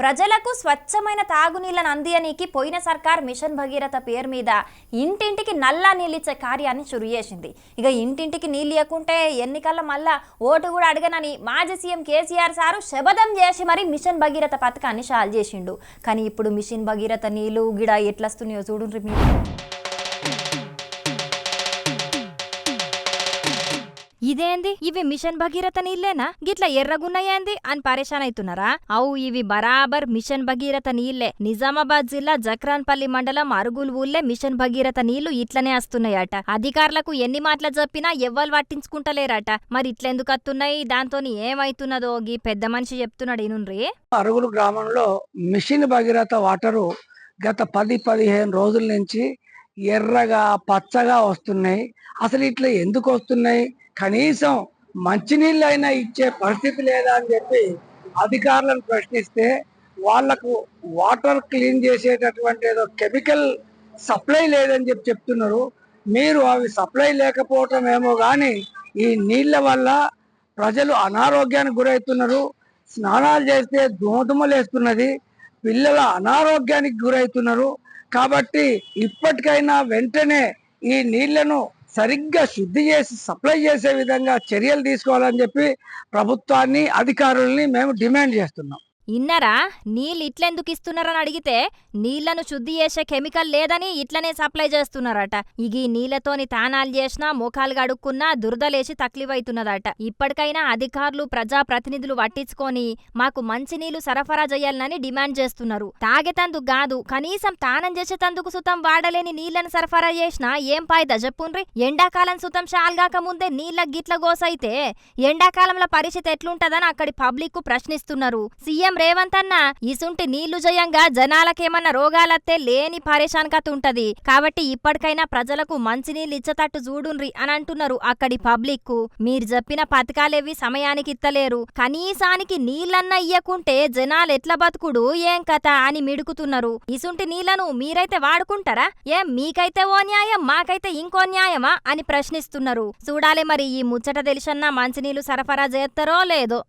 ప్రజలకు స్వచ్ఛమైన తాగునీళ్ళను అందియనీకి పోయిన సర్కార్ మిషన్ భగీరథ పేరు మీద ఇంటింటికి నల్లా నీళ్ళిచ్చే కార్యాన్ని చురు చేసింది. ఇక ఇంటింటికి నీళ్ళు ఇవ్వకుంటే ఎన్నికల్లో మళ్ళా ఓటు కూడా అడగనని మాజీ సీఎం కేసీఆర్ సారు శబదం చేసి మరి మిషన్ భగీరథ పథకాన్ని షాల్ చేసిండు. కానీ ఇప్పుడు మిషన్ భగీరథ నీళ్ళు గిడ ఎట్లస్తున్నాయో చూడండి మీరు. ఇదేంది ఇవి మిషన్ భగీరథ నీళ్ళేనా గిట్ల ఎర్రగున్నాయేంది అని పరేషాన్ అవుతున్నారా అవు ఇవి బరాబర్ మిషన్ భగీరథ నీళ్ళే నిజామాబాద్ జిల్లా జక్రాన్పల్లి మండలం అరుగులు ఊళ్ళే మిషన్ భగీరథ నీళ్ళు ఇట్లనే వస్తున్నాయట అధికారులకు ఎన్ని మాటలు చెప్పినా ఎవ్వరు పట్టించుకుంటలేరట. మరి ఇట్లెందుకు వస్తున్నాయి దాంతోని ఏమైతున్నదో గీ పెద్ద మనిషి చెప్తున్నాడు ఇనుండ్రి. అరుగులు గ్రామంలో మిషన్ భగీరథ వాటరు గత పది పదిహేను రోజుల నుంచి ఎర్రగా పచ్చగా వస్తున్నాయి. అసలు ఇట్లా ఎందుకు వస్తున్నాయి? కనీసం మంచినీళ్ళు అయినా ఇచ్చే పరిస్థితి లేదా అని చెప్పి అధికారులను ప్రశ్నిస్తే వాళ్ళకు వాటర్ క్లీన్ చేసేటటువంటి ఏదో కెమికల్ సప్లై లేదని చెప్పి చెప్తున్నారు. మీరు అవి సప్లై లేకపోవటం ఏమో కానీ ఈ నీళ్ళ వల్ల ప్రజలు అనారోగ్యానికి గురవుతున్నారు స్నానాలు చేస్తే దుమదుమలేస్తున్నది. పిల్లల అనారోగ్యానికి గురవుతున్నారు కాబట్టి ఇప్పటికైనా వెంటనే ఈ నీళ్ళను సరిగ్గా శుద్ధి చేసి సప్లై చేసే విధంగా చర్యలు తీసుకోవాలని చెప్పి ప్రభుత్వాన్ని అధికారుల్ని మేము డిమాండ్ చేస్తున్నాం. ఇన్నరా? నీళ్ళు ఇట్లెందుకు ఇస్తున్నారని అడిగితే నీళ్ళను శుద్ధి చేసే కెమికల్ లేదని ఇట్లనే సప్లై చేస్తున్నారట. ఇగి నీళ్ళతోని తానాలు చేసినా మోకాలు గడుక్కున్నా దురదలేసి తక్లీవైతున్నదట. ఇప్పటికైనా అధికారులు ప్రజాప్రతినిధులు పట్టించుకొని మాకు మంచినీళ్ళు సరఫరా చేయాలని డిమాండ్ చేస్తున్నారు. తాగేతందుకు కాదు కనీసం తానం చేసేతందుకు సుతం వాడలేని నీళ్ళను సరఫరా చేసినా ఏం పాయిదా చెప్పుండ్రి? ఎండాకాలం సుతం షాల్గాక ముందే నీళ్ళ గిట్ల గోసైతే ఎండాకాలంలో పరిస్థితి ఎట్లుంటదని అక్కడి పబ్లిక్ ప్రశ్నిస్తున్నారు. సీఎం రేవంతన్న ఇసుంటి నీళ్ళు జయంగా జనాలకేమన్నా రోగాలత్తే లేని పరేషాన్ కథ ఉంటది కాబట్టి ఇప్పటికైనా ప్రజలకు మంచినీళ్ళు ఇచ్చతట్టు చూడుండ్రి అని అంటున్నారు అక్కడి పబ్లిక్ మీరు చెప్పిన పథకాలేవి సమయానికి ఇత్తలేరు కనీసానికి నీళ్ళన్న ఇయ్యకుంటే జనాలు ఎట్లా బతుకుడు ఏం కథ అని మిడుకుతున్నారు. ఇసుంటి నీళ్ళను మీరైతే వాడుకుంటారా? ఏం మీకైతే ఓ న్యాయం మాకైతే ఇంకో న్యాయమా అని ప్రశ్నిస్తున్నారు. చూడాలి మరి ఈ ముచ్చట తెలిసన్నా మంచినీళ్ళు సరఫరా చేస్తారో లేదో.